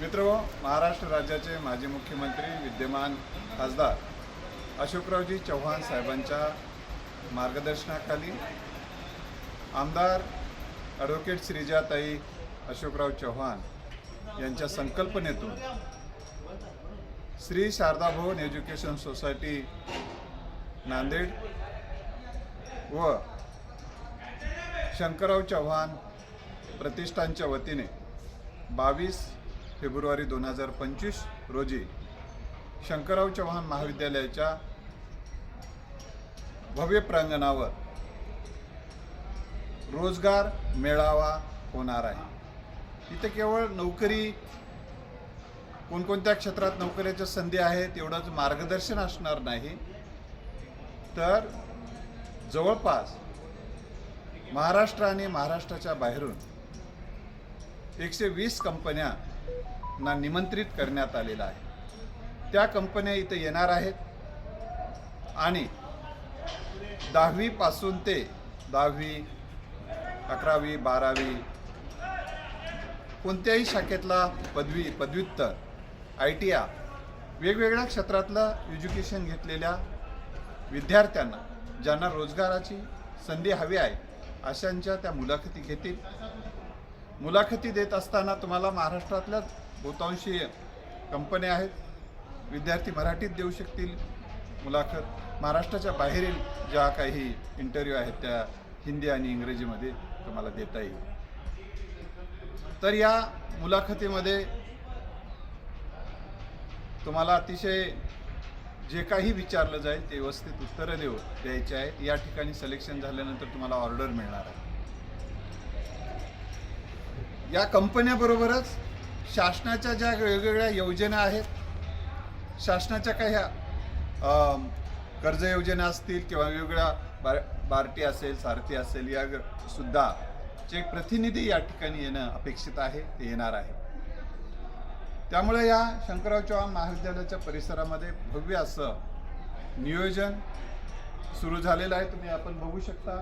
मित्र महाराष्ट्र राज्याचे माजी मुख्यमंत्री विद्यमान खासदार अशोकरावजी चव्हाण साहेबांच्या मार्गदर्शनाखाली आमदार ॲडव्होकेट श्रीजाताई अशोकराव चव्हाण यांच्या संकल्पनेतून श्री शारदा भवन एज्युकेशन सोसायटी नांदेड व शंकरराव चव्हाण प्रतिष्ठानच्या वतीने बावीस फेब्रुवारी दोन हजार पंचवीस रोजी शंकरराव चव्हाण महाविद्यालयाच्या भव्य प्रांगणावर रोजगार मेळावा होणार आहे. इथे केवळ नोकरी कोणकोणत्या क्षेत्रात नोकऱ्याच्या संधी आहेत एवढंच मार्गदर्शन असणार नाही. तर जवळपास महाराष्ट्र आणि महाराष्ट्राच्या बाहेरून एकशे वीस कंपन्या ना निमंत्रित करण्यात आलेलं आहे. त्या कंपन्या इथे येणार आहेत. आणि दहावीपासून ते दहावी अकरावी बारावी कोणत्याही शाखेतला पदवी पदव्युत्तर आय टी आय वेगवेगळ्या क्षेत्रातलं एज्युकेशन घेतलेल्या विद्यार्थ्यांना ज्यांना रोजगाराची संधी हवी आहे अशांच्या त्या मुलाखती घेतील. मुलाखती देत असताना तुम्हाला महाराष्ट्रातल्या बहुतांशी कंपन्या आहेत. विद्यार्थी मराठीत देऊ शकतील. मुलाखत महाराष्ट्राच्या बाहेरील ज्या काही इंटरव्ह्यू आहेत त्या हिंदी आणि इंग्रजीमध्ये तुम्हाला देता येईल. तर या मुलाखतीमध्ये तुम्हाला अतिशय जे काही विचारलं जाईल ते व्यवस्थित उत्तरं देऊ द्यायचे आहे. या ठिकाणी सिलेक्शन झाल्यानंतर तुम्हाला ऑर्डर मिळणार आहे. या कंपन्याबरोबरच शासनाच्या ज्या वेगवेगळ्या योजना आहेत शासनाच्या काही कर्ज योजना असतील किंवा वेगवेगळ्या बार बार्टी असेल सारथी असेल या सुद्धा चे प्रतिनिधी या ठिकाणी येणं अपेक्षित आहे ते येणार आहे. त्यामुळे या शंकरराव चव्हाण महाविद्यालयाच्या परिसरामध्ये भव्य असं नियोजन सुरू झालेलं आहे. तुम्ही आपण बघू शकता.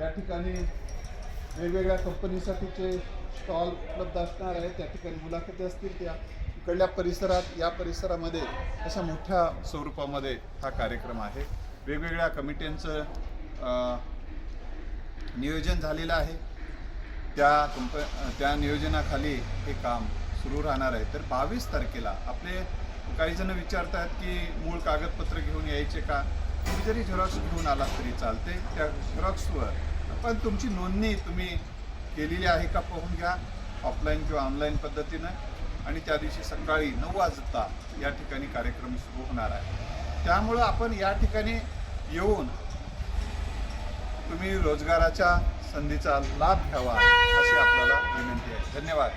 या ठिकाणी वेगवेगळ्या कंपनीसाठीचे स्टॉल उपलब्ध असणार आहेत. त्या ठिकाणी मुलाखती असतील त्या इकडल्या परिसरात या परिसरामध्ये अशा मोठ्या स्वरूपामध्ये हा कार्यक्रम आहे. वेगवेगळ्या कमिट्यांचं नियोजन झालेलं आहे. त्या कंप त्या नियोजनाखाली हे काम सुरू राहणार आहे. तर बावीस तारखेला आपले काहीजणं विचारतात की मूळ कागदपत्र घेऊन यायचे का? तुम्ही जरी झेरॉक्स घेऊन आलात तरी चालते. त्या झेरॉक्सवर पण तुमची नोंदणी तुम्ही केलेली आहे का पाहून घ्या. ऑफलाईन किंवा ऑनलाईन पद्धतीनं. आणि त्या दिवशी सकाळी नऊ वाजता या ठिकाणी कार्यक्रम सुरू होणार आहे. त्यामुळं आपण या ठिकाणी येऊन तुम्ही रोजगाराच्या संधीचा लाभ घ्यावा अशी आपल्याला विनंती आहे. धन्यवाद.